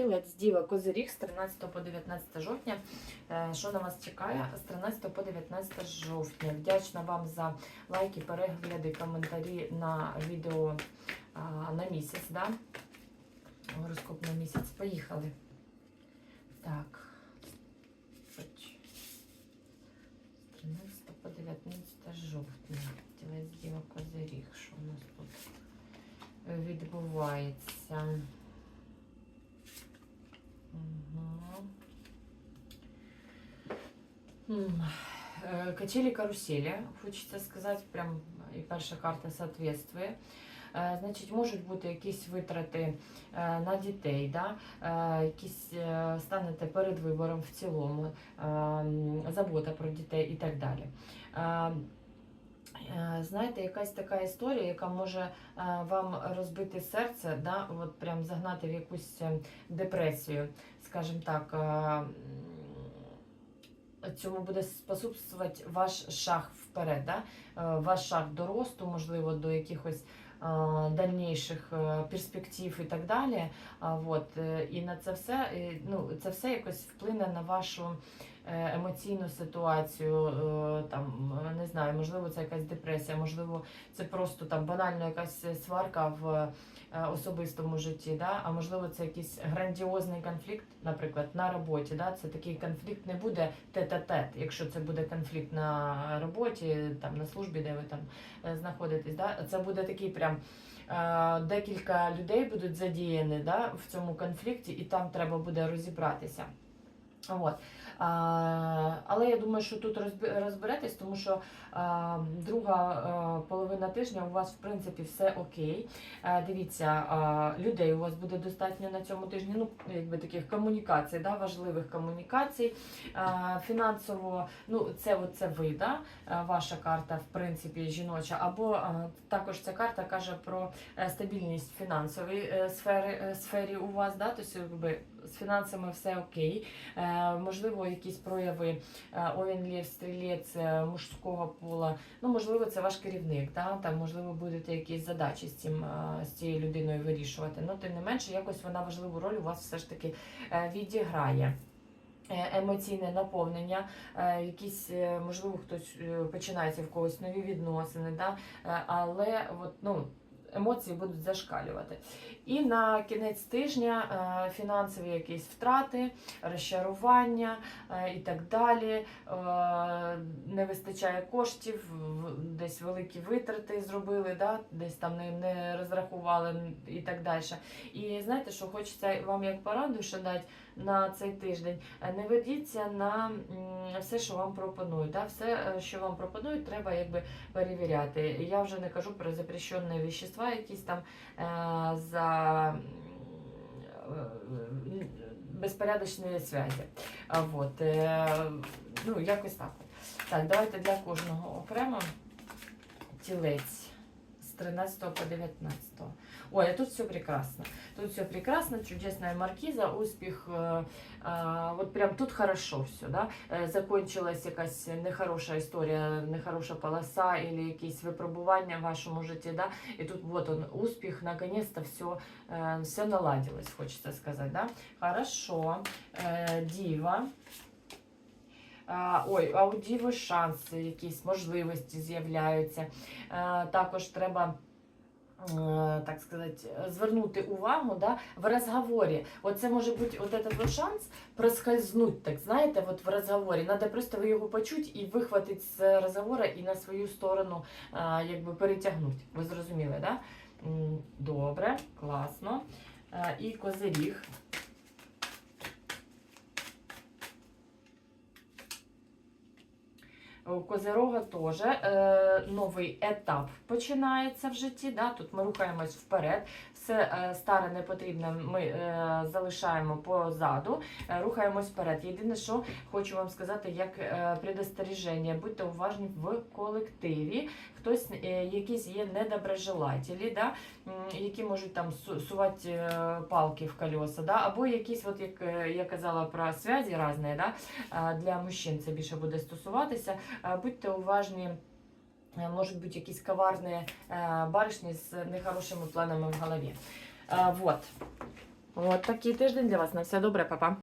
Тілець Діва Козиріг з 13 по 19 жовтня. Е, Що на вас чекає з 13 по 19 жовтня? Вдячна вам за лайки, перегляди, коментарі на відео на місяць. Да? Гороскоп на місяць. Поїхали. Так. З 13 по 19 жовтня. Тілець Діва Козиріг. Що у нас тут відбувається? Э, Качели карусели, хочеться сказати, прям і перша карта соответствує. Е, Значить, можуть бути якісь витрати е, на дітей, да? якісь станете перед вибором в цілому, забота про дітей і так далі. Е, Знаєте, якась така історія, яка може е, вам розбити серце, да? от прям загнати в якусь е, депресію, скажімо так. Цьому буде способствувати ваш шаг вперед, да? Ваш шаг до росту, можливо, до якихось дальніших перспектив і так далі. От, і на це все, ну, це все якось вплине на вашу емоційну ситуацію. е, Там, е, не знаю, можливо, це якась депресія, можливо, це просто там банально якась сварка в е, особистому житті, да? а можливо, це якийсь грандіозний конфлікт, наприклад, на роботі. Да? Це такий конфлікт не буде тет-а-тет, якщо це буде конфлікт на роботі, там на службі, де ви там е, знаходитесь. Да? Це буде такий прям. е, Декілька людей будуть задіяні да, в цьому конфлікті, і там треба буде розібратися. От. А, але я думаю, що тут розберетесь, тому що а, друга а, половина тижня у вас в принципі все окей. А, дивіться, а, людей у вас буде достатньо на цьому тижні. Ну, якби таких комунікацій, да, важливих комунікацій. А, фінансово, ну це, це ви, да, ваша карта, в принципі, жіноча, або а, також ця карта каже про е, стабільність фінансової е, сфери, е, сфері у вас, да, тобто якби з фінансами все окей. Е, можливо, якісь прояви е, овен, лев, стрілець е, мужського пола. Ну, можливо, це ваш керівник, да? там, можливо, будете якісь задачі з, цим, з цією людиною вирішувати. Ну, тим не менше, якось вона важливу роль у вас все ж таки відіграє. Емоційне наповнення, якісь, можливо, хтось починається в когось нові відносини, да? але от, ну, емоції будуть зашкалювати. І на кінець тижня е, фінансові якісь втрати, розчарування е, і так далі. Е, Не вистачає коштів, десь великі витрати зробили, да? десь там не, розрахували і так далі. І знаєте, що хочеться вам як пораду ще дати на цей тиждень. Не ведіться на все, що вам пропонують. Да? Все, що вам пропонують, треба якби перевіряти. Я вже не кажу про запрещені вещества, якісь там е, за е, безпорядочні зв'язі. А, Вот, е, ну, якось так. Так, давайте для кожного окремо тілець з 13 по 19. Ой, а тут все прекрасно. Тут все прекрасно, чудесная маркиза, успіх. Е, е, от прям тут хорошо все. Да? Е, Закончилась якась нехороша історія, нехороша полоса, або якісь випробування в вашому житті. Да? І тут вот он успіх, наконец-то все, все наладилось, хочеться сказати. Да? Хорошо. Е, Діва. Ой, а у Діви шанси, якісь можливості з'являються. Е, Також треба. Е, Так сказати, звернути увагу да, в розговорі. Оце може бути от этот вот шанс проскользнуть, так знаєте, от в розговорі. Надо просто його почути і вихватити з розговору і на свою сторону якби перетягнути. Ви зрозуміли, да? Добре, класно. Е, І козиріг. У Козирога теж е, новий етап починається в житті. Да? Тут ми рухаємось вперед. Все е, старе непотрібне ми е, залишаємо позаду, е, рухаємось вперед. Єдине, що хочу вам сказати, як е, предостереження, будьте уважні в колективі. Хтось е, якісь є недоброжелателі, да? які можуть там сувати е, палки в колеса, да? або якісь, от як е, я казала про зв'язі різні, да? Е, для мужчин це більше буде стосуватися. Е, Будьте уважні. е, Можуть бути якісь коварні е, баришні з нехорошими планами в голові. Е, Вот. От такий тиждень для вас. На все добре, па-па.